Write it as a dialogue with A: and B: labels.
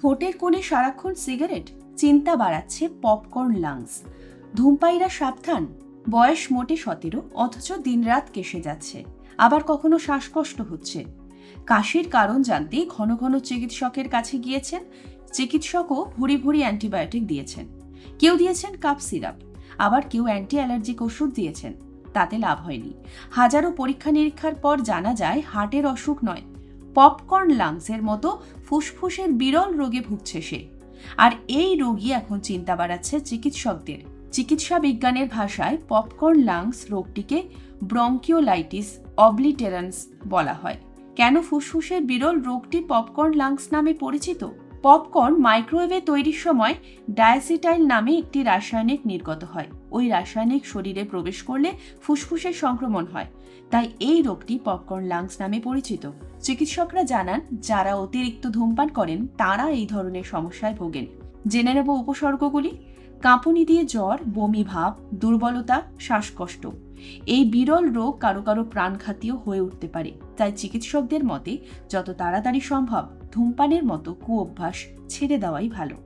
A: ঠোঁটের কোণে সারাক্ষণ সিগারেট, চিন্তা বাড়াচ্ছে পপকর্ন লাংস। ধূমপাইরা সাবধান, বয়স মোটে সতেরো, অথচ দিনরাত কেসে যাচ্ছে, আবার কখনো শ্বাসকষ্ট হচ্ছে। কাশির কারণ জানতে ঘন ঘন চিকিৎসকের কাছে গিয়েছেন, চিকিৎসকও ভুরি ভুরি অ্যান্টিবায়োটিক দিয়েছেন। কেউ দিয়েছেন কাপ সিরাপ, আবার কেউ অ্যান্টি অ্যালার্জিক ওষুধ দিয়েছেন, তাতে লাভ হয়নি। হাজারো পরীক্ষা নিরীক্ষার পর জানা যায়, হার্টের অসুখ নয় পপকর্ন লাংসের মতো ফুসফুসের বিরল রোগে ভুগছে সে। আর এই রোগী এখন চিন্তা বাড়াচ্ছে চিকিৎসকদের। চিকিৎসা বিজ্ঞানের ভাষায় পপকর্ন লাংস রোগটিকে ব্রঙ্কিওলাইটিস অবলিটেরান্স বলা হয়। কেন ফুসফুসের বিরল রোগটি পপকর্ন লাংস নামে পরিচিত? পপকর্ন মাইক্রোওয়েভে তৈরির সময় ডায়াসিটাইল নামে একটি রাসায়নিক নির্গত হয়। ওই রাসায়নিক শরীরে প্রবেশ করলে ফুসফুসের সংক্রমণ হয়। তাই এই রোগটি পপকর্ন লাংস নামে পরিচিত। চিকিৎসকরা জানান, যারা অতিরিক্ত ধূমপান করেন, তারা এই ধরনের সমস্যায় ভোগেন। জেনে নেব উপসর্গগুলি। কাঁপুনি দিয়ে জ্বর, বমি ভাব, দুর্বলতা, শ্বাসকষ্ট। এই বিরল রোগ কারও কারও প্রাণঘাতীয় হয়ে উঠতে পারে। তাই চিকিৎসকদের মতে, যত তাড়াতাড়ি সম্ভব ধূমপানের মতো কুঅভ্যাস ছেড়ে দেওয়াই ভালো।